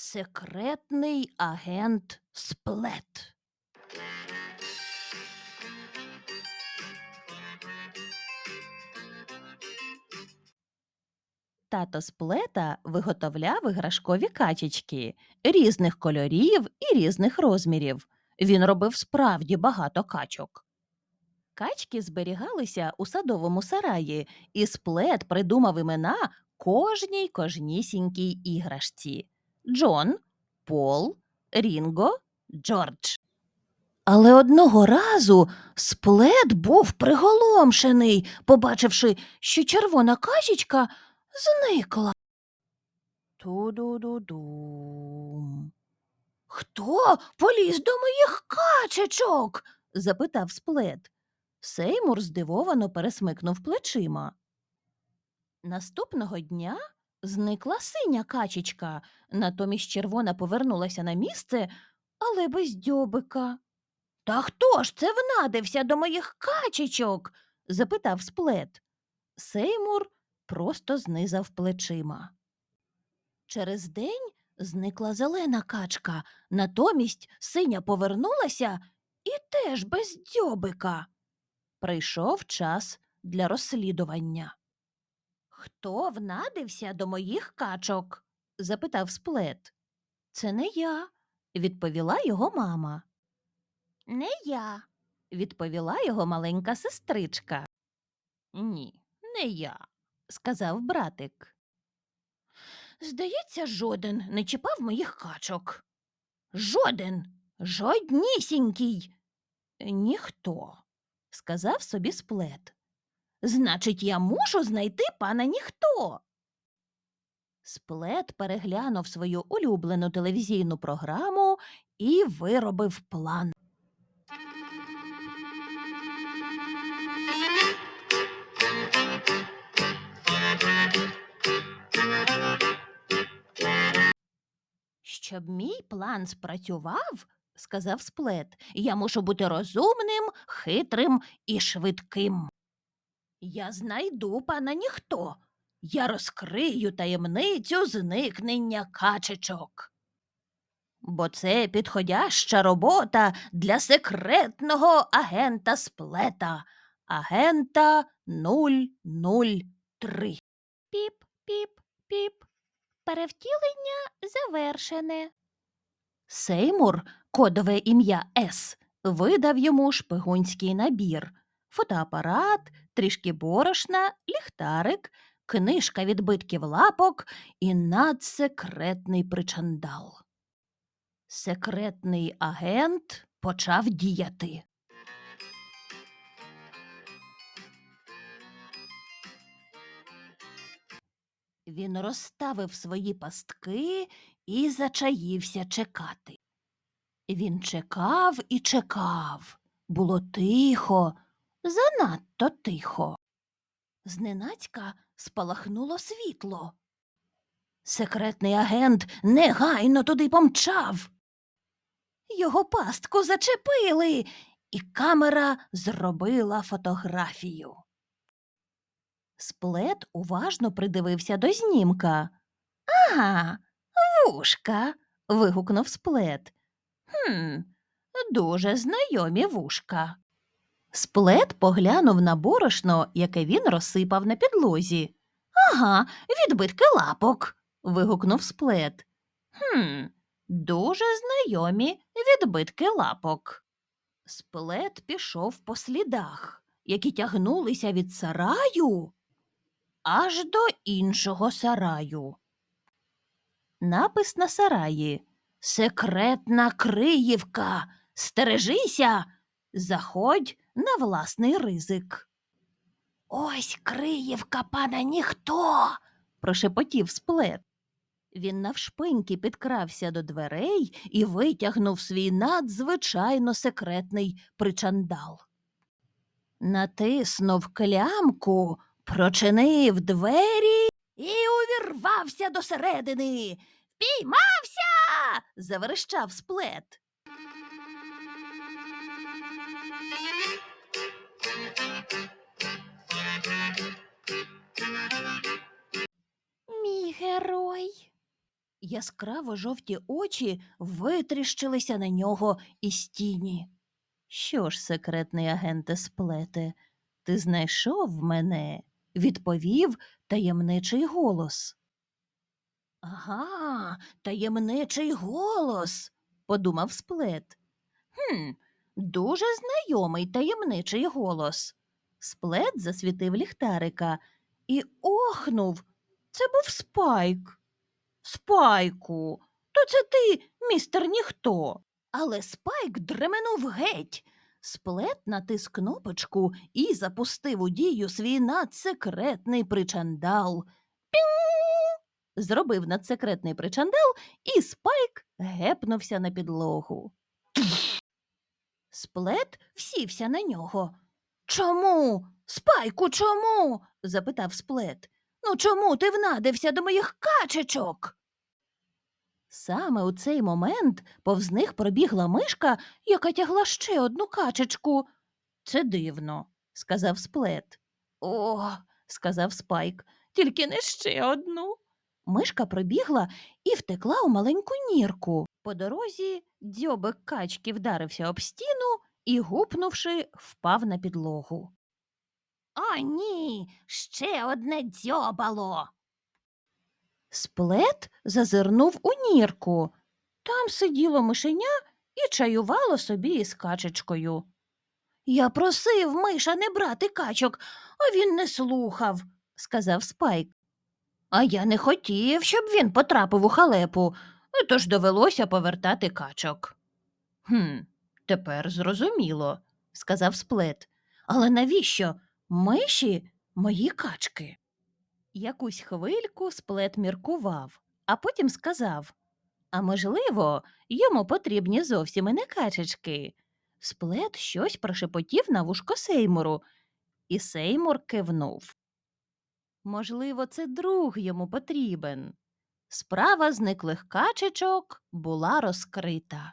Секретний агент Сплет. Тато Сплета виготовляв іграшкові качечки різних кольорів і різних розмірів. Він робив справді багато качок. Качки зберігалися у садовому сараї, і сплет придумав імена кожній кожнісінькій іграшці Джон, Пол, Рінго, Джордж. Але одного разу сплет був приголомшений, побачивши, що червона качечка зникла. Ту-ду-ду-дум. Хто поліз до моїх качечок? запитав сплет. Сеймур здивовано пересмикнув плечима. Наступного дня зникла синя качечка, натомість червона повернулася на місце, але без дьобика. Та хто ж це внадився до моїх качечок? запитав сплет. Сеймур просто знизав плечима. Через день зникла зелена качка, натомість синя повернулася і теж без дзьобика. Прийшов час для розслідування. Хто внадився до моїх качок? запитав сплет. Це не я, відповіла його мама. Не я, відповіла його маленька сестричка. Ні, не я, сказав братик. Здається, жоден не чіпав моїх качок. Жоден, жоднісінький. Ніхто, сказав собі сплет. Значить, я мушу знайти пана ніхто. Сплет переглянув свою улюблену телевізійну програму і виробив план. Щоб мій план спрацював, сказав сплет, я мушу бути розумним, хитрим і швидким. Я знайду пана ніхто. Я розкрию таємницю зникнення качечок. Бо це підходяща робота для секретного агента сплета, агента 003. Піп, піп, піп. Перевтілення завершене. Сеймур, кодове ім'я С, видав йому шпигунський набір фотоапарат, трішки борошна, ліхтарик, книжка відбитків лапок і надсекретний причандал. Секретний агент почав діяти. Він розставив свої пастки і зачаївся чекати. Він чекав і чекав. Було тихо, занадто тихо. Зненацька спалахнуло світло. Секретний агент негайно туди помчав. Його пастку зачепили, і камера зробила фотографію. Сплет уважно придивився до знімка. Ага, вушка. вигукнув сплет. Хм, дуже знайомі вушка. Сплет поглянув на борошно, яке він розсипав на підлозі. Ага, відбитки лапок. вигукнув сплет. Хм, дуже знайомі відбитки лапок. Сплет пішов по слідах, які тягнулися від сараю аж до іншого сараю. Напис на сараї Секретна Криївка. Стережися, заходь на власний ризик. Ось Криївка, пана ніхто. прошепотів сплет. Він навшпиньки підкрався до дверей і витягнув свій надзвичайно секретний причандал. Натиснув клямку, прочинив двері і увірвався до середини. Піймався. заверещав сплет. Мій герой. Яскраво жовті очі витріщилися на нього із тіні. Що ж, секретний агенте сплете, ти знайшов мене? відповів таємничий голос. Ага, таємничий голос, подумав сплет. Хм, дуже знайомий таємничий голос. Сплет засвітив ліхтарика і охнув. Це був спайк. Спайку, то це ти, містер ніхто. Але спайк дременув геть. Сплет натис кнопочку і запустив у дію свій надсекретний причандал. Пінг! Зробив надсекретний причандал, і спайк гепнувся на підлогу. Сплет всівся на нього. Чому? Спайку, чому? запитав сплет. Ну чому ти внадився до моїх качечок? Саме у цей момент повз них пробігла мишка, яка тягла ще одну качечку. Це дивно, сказав сплет. О, сказав спайк, тільки не ще одну. Мишка пробігла і втекла у маленьку нірку. По дорозі дзьобик качки вдарився об стіну і, гупнувши, впав на підлогу. О, ні, ще одне дзьобало. Сплет зазирнув у нірку. Там сиділо мишеня і чаювало собі із качечкою. Я просив миша не брати качок, а він не слухав, сказав Спайк. А я не хотів, щоб він потрапив у халепу, тож довелося повертати качок. Хм, тепер зрозуміло, сказав сплет. Але навіщо миші мої качки? Якусь хвильку сплет міркував, а потім сказав А можливо, йому потрібні зовсім і не качечки. Сплет щось прошепотів на вушко Сеймуру, і Сеймур кивнув. Можливо, це друг йому потрібен. Справа зниклих качечок була розкрита.